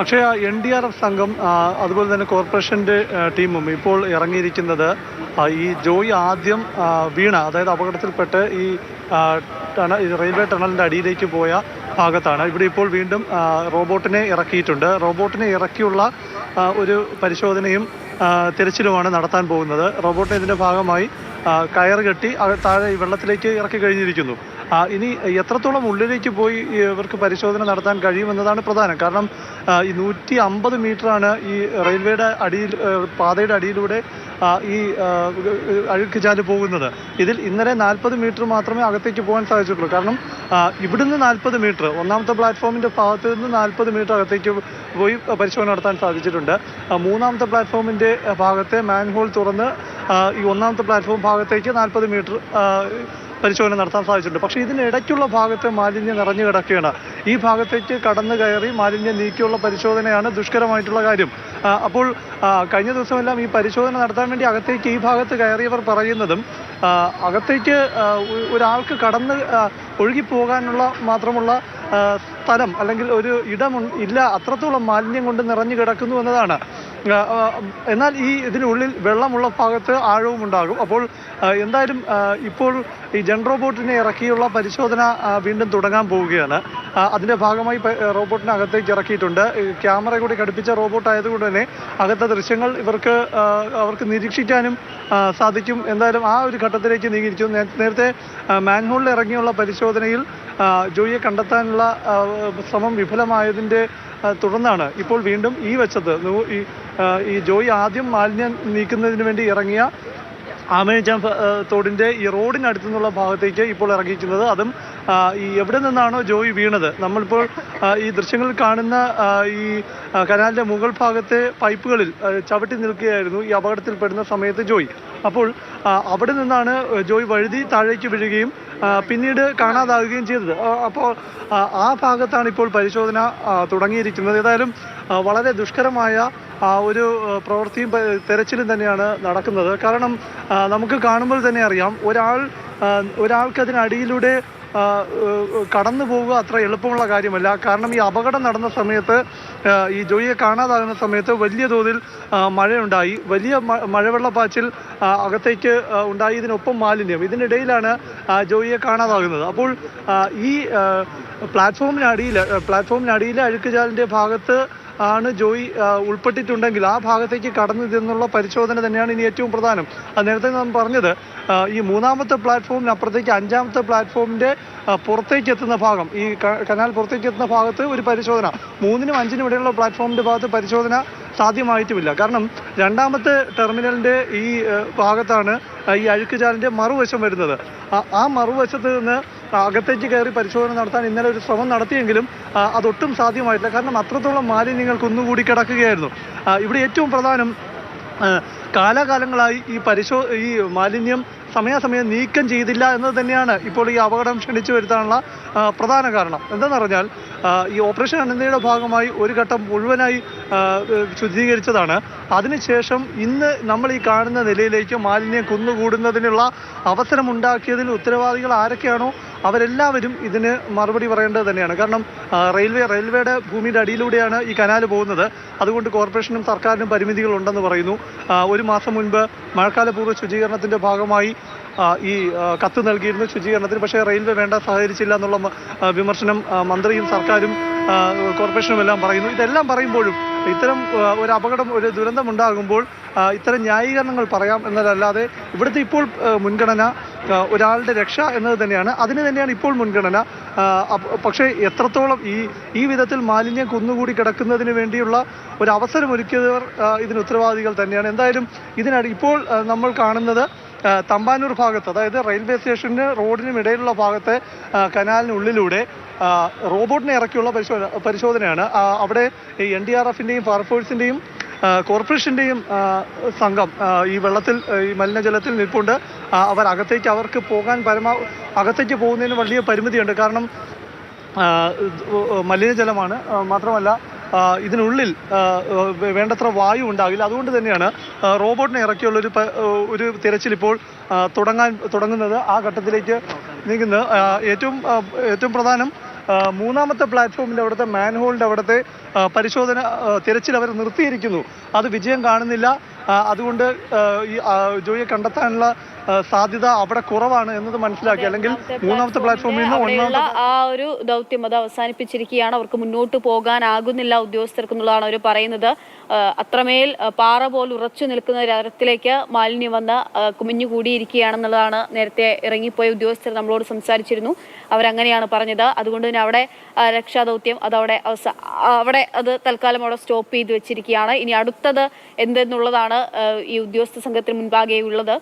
പക്ഷേ N D R F സംഘം അതുപോലെ തന്നെ കോർപ്പറേഷന്റെ ടീമും ഇപ്പോൾ ഇറങ്ങിയിരിക്കുന്നത് ഈ ജോയി ആദ്യം വീണ അതായത് അപകടത്തിൽപ്പെട്ട് ഈ ടണൽ ടണ റെയിൽവേ ടണലിന്റെ അടിയിലേക്ക് പോയ ഭാഗത്താണ്. ഇവിടെ ഇപ്പോൾ വീണ്ടും റോബോട്ടിനെ ഇറക്കിയിട്ടുണ്ട്. റോബോട്ടിനെ ഇറക്കിയുള്ള ഒരു പരിശോധനയും ആ, തിരച്ചിലുമാണ് നടത്താൻ പോകുന്നത്. റോബോട്ടിനെ ഇതിന്റെ ഭാഗമായി കയർ കെട്ടി താഴെ വെള്ളത്തിലേക്ക് ഇറക്കി കഴിഞ്ഞിരിക്കുന്നു. ആ, ഇനി എത്രത്തോളം ഉള്ളിലേക്ക് പോയി ഇവർക്ക് പരിശോധന നടത്താൻ കഴിയുമെന്നതാണ് പ്രധാനം. കാരണം ഈ നൂറ്റി അമ്പത് മീറ്ററാണ് ഈ റെയിൽവേയുടെ അടിയിൽ പാതയുടെ അടിയിലൂടെ ഈ അഴുക്ക് ചാൽ പോകുന്നത്. ഇതിൽ ഇന്നലെ നാൽപ്പത് മീറ്റർ മാത്രമേ അകത്തേക്ക് പോകാൻ സാധിച്ചിട്ടുള്ളൂ. കാരണം ഇവിടുന്ന് നാൽപ്പത് മീറ്റർ ഒന്നാമത്തെ പ്ലാറ്റ്ഫോമിന്റെ ഭാഗത്ത് നിന്ന് നാൽപ്പത് മീറ്റർ അകത്തേക്ക് പോയി പരിശോധന നടത്താൻ സാധിച്ചിട്ടുണ്ട്. മൂന്നാമത്തെ പ്ലാറ്റ്ഫോമിന്റെ ഭാഗത്തെ മാൻഹോൾ തുറന്ന് ഈ ഒന്നാമത്തെ പ്ലാറ്റ്ഫോം ഭാഗത്തേക്ക് നാൽപ്പത് മീറ്റർ പരിശോധന നടത്താൻ സാധിച്ചിട്ടുണ്ട്. പക്ഷേ ഇതിനിടയ്ക്കുള്ള ഭാഗത്ത് മാലിന്യം നിറഞ്ഞു കിടക്കുകയാണ്. ഈ ഭാഗത്തേക്ക് കടന്നു കയറി മാലിന്യം നീക്കിയുള്ള പരിശോധനയാണ് ദുഷ്കരമായിട്ടുള്ള കാര്യം. അപ്പോൾ കഴിഞ്ഞ ദിവസമെല്ലാം ഈ പരിശോധന നടത്താൻ വേണ്ടി അകത്തേക്ക് ഈ ഭാഗത്ത് കയറിയവർ പറയുന്നതും അകത്തേക്ക് ഒരാൾക്ക് കടന്ന് ഒഴുകി ഒഴുകിപ്പോകാനുള്ള മാത്രമുള്ള സ്ഥലം അല്ലെങ്കിൽ ഒരു ഇടം ഇല്ല അത്രത്തോളം മാലിന്യം കൊണ്ട് നിറഞ്ഞു കിടക്കുന്നു എന്നതാണ്. എന്നാൽ ഈ ഇതിനുള്ളിൽ വെള്ളമുള്ള ഭാഗത്ത് ആഴവും ഉണ്ടാകും. അപ്പോൾ എന്തായാലും ഇപ്പോൾ ഈ ജൻ റോബോട്ടിനെ ഇറക്കിയുള്ള പരിശോധന വീണ്ടും തുടങ്ങാൻ പോവുകയാണ്. അതിന്റെ ഭാഗമായി റോബോട്ടിനകത്തേക്ക് ഇറക്കിയിട്ടുണ്ട്. ക്യാമറ കൂടി ഘടിപ്പിച്ച റോബോട്ട് ആയതുകൊണ്ട് തന്നെ അകത്തെ ദൃശ്യങ്ങൾ ഇവർക്ക് അവർക്ക് നിരീക്ഷിക്കാനും സാധിക്കും. എന്തായാലും ആ ഒരു ഘട്ടത്തിലേക്ക് നീങ്ങിയിരിച്ചു നേരത്തെ മാൻഹോളിൽ ഇറങ്ങിയുള്ള പരിശോധനയിൽ ജോയിയെ കണ്ടെത്താനുള്ള ശ്രമം വിഫലമായതിന്റെ തുടർന്നാണ് ഇപ്പോൾ വീണ്ടും ഈ വശത്ത് ഈ ജോയി ആദ്യം മാലിന്യം നീക്കുന്നതിന് വേണ്ടി ഇറങ്ങിയ ആമേജാം തോടിന്റെ ഈ റോഡിനടുത്തു നിന്നുള്ള ഭാഗത്തേക്ക് ഇപ്പോൾ ഇറങ്ങിയിരിക്കുന്നത് അതും ഈ എവിടെ നിന്നാണോ ജോയി വീണത്. നമ്മളിപ്പോൾ ഈ ദൃശ്യങ്ങളിൽ കാണുന്ന ഈ കനാലിന്റെ മുകൾ ഭാഗത്തെ പൈപ്പുകളിൽ ചവിട്ടി നിൽക്കുകയായിരുന്നു ഈ അപകടത്തിൽപ്പെടുന്ന സമയത്ത് ജോയി. അപ്പോൾ അവിടെ നിന്നാണ് ജോയി വഴുതി താഴേക്ക് വീഴുകയും പിന്നീട് കാണാതാവുകയും ചെയ്തത്. അപ്പോൾ ആ, ഭാഗത്താണ് ഇപ്പോൾ പരിശോധന തുടങ്ങിയിരിക്കുന്നത്. ഏതായാലും വളരെ ദുഷ്കരമായ ഒരു ആ, പ്രവൃത്തിയും പ- തെരച്ചിലും തന്നെയാണ് നടക്കുന്നത്. കാരണം നമുക്ക് കാണുമ്പോൾ തന്നെ അറിയാം ഒരാൾ ഒരാൾക്ക് അതിനടിയിലൂടെ കടന്നു പോവുക അത്ര എളുപ്പമുള്ള കാര്യമല്ല. കാരണം ഈ അപകടം നടന്ന സമയത്ത് ഈ ജോയിയെ കാണാതാകുന്ന സമയത്ത് വലിയ തോതിൽ മഴയുണ്ടായി. വലിയ മഴവെള്ള മഴവെള്ളപ്പാച്ചിൽ അകത്തേക്ക് ഉണ്ടായതിനൊപ്പം മാലിന്യം. ഇതിനിടയിലാണ് ജോയിയെ കാണാതാകുന്നത്. അപ്പോൾ ഈ പ്ലാറ്റ്ഫോമിനടിയിൽ പ്ലാറ്റ്ഫോമിനടിയിലെ അഴുക്കുചാലിന്റെ ഭാഗത്ത് ആണ് ജോയി ഉൾപ്പെട്ടിട്ടുണ്ടെങ്കിൽ ആ ഭാഗത്തേക്ക് കടന്നു ചെന്നുള്ള പരിശോധന തന്നെയാണ് ഇനി ഏറ്റവും പ്രധാനം. നേരത്തെ നാം പറഞ്ഞത് ഈ മൂന്നാമത്തെ പ്ലാറ്റ്ഫോമിനപ്പുറത്തേക്ക് അഞ്ചാമത്തെ പ്ലാറ്റ്ഫോമിന്റെ പുറത്തേക്ക് എത്തുന്ന ഭാഗം ഈ കനാൽ പുറത്തേക്ക് എത്തുന്ന ഭാഗത്ത് ഒരു പരിശോധന. മൂന്നിനും അഞ്ചിനും ഇടയിലുള്ള പ്ലാറ്റ്ഫോമിന്റെ ഭാഗത്ത് പരിശോധന സാധ്യമായിട്ടുമില്ല കാരണം രണ്ടാമത്തെ ടെർമിനലിന്റെ ഈ ഭാഗത്താണ് ഈ അഴുക്കുചാലിന്റെ മറുവശം വരുന്നത്. ആ മറുവശത്ത് നിന്ന് അകത്തേക്ക് കയറി പരിശോധന നടത്താൻ ഇന്നലെ ഒരു ശ്രമം നടത്തിയെങ്കിലും അതൊട്ടും സാധ്യമായിട്ടില്ല. കാരണം അത്രത്തോളം മാലിന്യങ്ങൾ കുന്നുകൂടി കിടക്കുകയായിരുന്നു. ഇവിടെ ഏറ്റവും പ്രധാനം കാലാകാലങ്ങളായി ഈ പരിശോ ഈ മാലിന്യം സമയാസമയം നീക്കം ചെയ്തില്ല എന്നത് തന്നെയാണ് ഇപ്പോൾ ഈ അപകടം ക്ഷണിച്ചു വരുത്താനുള്ള പ്രധാന കാരണം. എന്താണെന്ന് പറഞ്ഞാൽ ഈ ഓപ്പറേഷൻ അനന്തയുടെ ഭാഗമായി ഒരു ഘട്ടം മുഴുവനായി ശുദ്ധീകരിച്ചതാണ്. അതിനുശേഷം ഇന്ന് നമ്മൾ ഈ കാണുന്ന നിലയിലേക്ക് മാലിന്യം കുന്നുകൂടുന്നതിനുള്ള അവസരം ഉണ്ടാക്കിയതിൽ ഉത്തരവാദികൾ ആരൊക്കെയാണോ അവരെല്ലാവരും ഇതിന് മറുപടി പറയേണ്ടത് തന്നെയാണ്. കാരണം റെയിൽവേ റെയിൽവേയുടെ ഭൂമിയുടെ അടിയിലൂടെയാണ് ഈ കനാൽ പോകുന്നത്. അതുകൊണ്ട് കോർപ്പറേഷനും സർക്കാരിനും പരിമിതികളുണ്ടെന്ന് പറയുന്നു. ഒരു മാസം മുൻപ് മഴക്കാലപൂർവ ശുചീകരണത്തിന്റെ ഭാഗമായി ഈ കത്ത് നൽകിയിരുന്നു ശുചീകരണത്തിന്. പക്ഷേ റെയിൽവേ വേണ്ട സഹകരിച്ചില്ല എന്നുള്ള വിമർശനം മന്ത്രിയും സർക്കാരും കോർപ്പറേഷനും എല്ലാം പറയുന്നു. ഇതെല്ലാം പറയുമ്പോഴും ഇത്തരം ഒരു അപകടം ഒരു ദുരന്തം ഉണ്ടാകുമ്പോൾ ഇത്തരം ന്യായീകരണങ്ങൾ പറയാം എന്നതല്ലാതെ ഇവിടുത്തെ ഇപ്പോൾ മുൻഗണന ഒരാളുടെ രക്ഷ എന്നത് തന്നെയാണ്. അതിന് തന്നെയാണ് ഇപ്പോൾ മുൻഗണന. പക്ഷേ എത്രത്തോളം ഈ ഈ വിധത്തിൽ മാലിന്യം കുന്നുകൂടി കിടക്കുന്നതിന് വേണ്ടിയുള്ള ഒരു അവസരം ഒരുക്കിയവർ ഇതിന് ഉത്തരവാദികൾ തന്നെയാണ്. എന്തായാലും ഇതിനാണ് ഇപ്പോൾ നമ്മൾ കാണുന്നത് തമ്പാനൂർ ഭാഗത്ത് അതായത് റെയിൽവേ സ്റ്റേഷന് റോഡിനും ഇടയിലുള്ള ഭാഗത്തെ കനാലിനുള്ളിലൂടെ റോബോട്ടിനെ ഇറക്കിയുള്ള പരിശോധന പരിശോധനയാണ്. അവിടെ എൻ ഡി ആർ എഫിന്റെയും ഫയർഫോഴ്സിന്റെയും കോർപ്പറേഷന്റെയും സംഘം ഈ വെള്ളത്തിൽ ഈ മലിനജലത്തിൽ നിൽപ്പുണ്ട്. അവർ അകത്തേക്ക് അവർക്ക് പോകാൻ പരമാ അകത്തേക്ക് പോകുന്നതിന് വലിയ പരിമിതിയുണ്ട്. കാരണം മലിനജലമാണ്. മാത്രമല്ല ഇതിനുള്ളിൽ വേണ്ടത്ര വായു ഉണ്ടാകില്ല. അതുകൊണ്ട് തന്നെയാണ് റോബോട്ടിനെ ഇറക്കിയുള്ള ഒരു ഒരു തിരച്ചിൽ ഇപ്പോൾ തുടങ്ങാൻ തുടങ്ങുന്നത്. ആ ഘട്ടത്തിലേക്ക് നീങ്ങുന്നത് ഏറ്റവും ഏറ്റവും പ്രധാനം മൂന്നാമത്തെ പ്ലാറ്റ്ഫോമിന്റെ അവിടുത്തെ മാൻഹോളിന്റെ അവിടുത്തെ പരിശോധന തിരച്ചിൽ അവർ നിർത്തിയിരിക്കുന്നു. അത് വിജയം കാണുന്നില്ല. അതുകൊണ്ട് ഈ ജോയിയെ കണ്ടെത്താനുള്ള സാധ്യത അവിടെ കുറവാണ് എന്നത് മനസ്സിലാക്കി. അല്ലെങ്കിൽ മൂന്നാമത്തെ പ്ലാറ്റ്ഫോമിൽ നിന്ന് ഒന്നാമത്തെ ആ ഒരു ദൗത്യം അത് അവസാനിപ്പിച്ചിരിക്കുകയാണ്. അവർക്ക് മുന്നോട്ട് പോകാനാകുന്നില്ല ഉദ്യോഗസ്ഥർക്ക് എന്നുള്ളതാണ് അവർ പറയുന്നത്. അത്രമേൽ പാറ പോലെ ഉറച്ചു നിൽക്കുന്ന തരത്തിലേക്ക് മാലിന്യം വന്ന് കുമിഞ്ഞുകൂടിയിരിക്കുകയാണെന്നുള്ളതാണ് കുമിഞ്ഞു കൂടിയിരിക്കുകയാണെന്നുള്ളതാണ് നേരത്തെ ഇറങ്ങിപ്പോയ ഉദ്യോഗസ്ഥർ നമ്മളോട് സംസാരിച്ചിരുന്നു. അവരങ്ങനെയാണ് പറഞ്ഞത്. അതുകൊണ്ട് തന്നെ അവിടെ ആ, രക്ഷാദൗത്യം അതവിടെ അവിടെ അത് തൽക്കാലം അവിടെ സ്റ്റോപ്പ് ചെയ്ത് വെച്ചിരിക്കുകയാണ്. ഇനി അടുത്തത് എന്തെന്നുള്ളതാണ് ഈ ഉദ്യോഗസ്ഥ സംഘത്തിന് മുൻപാകെ ഉള്ളത്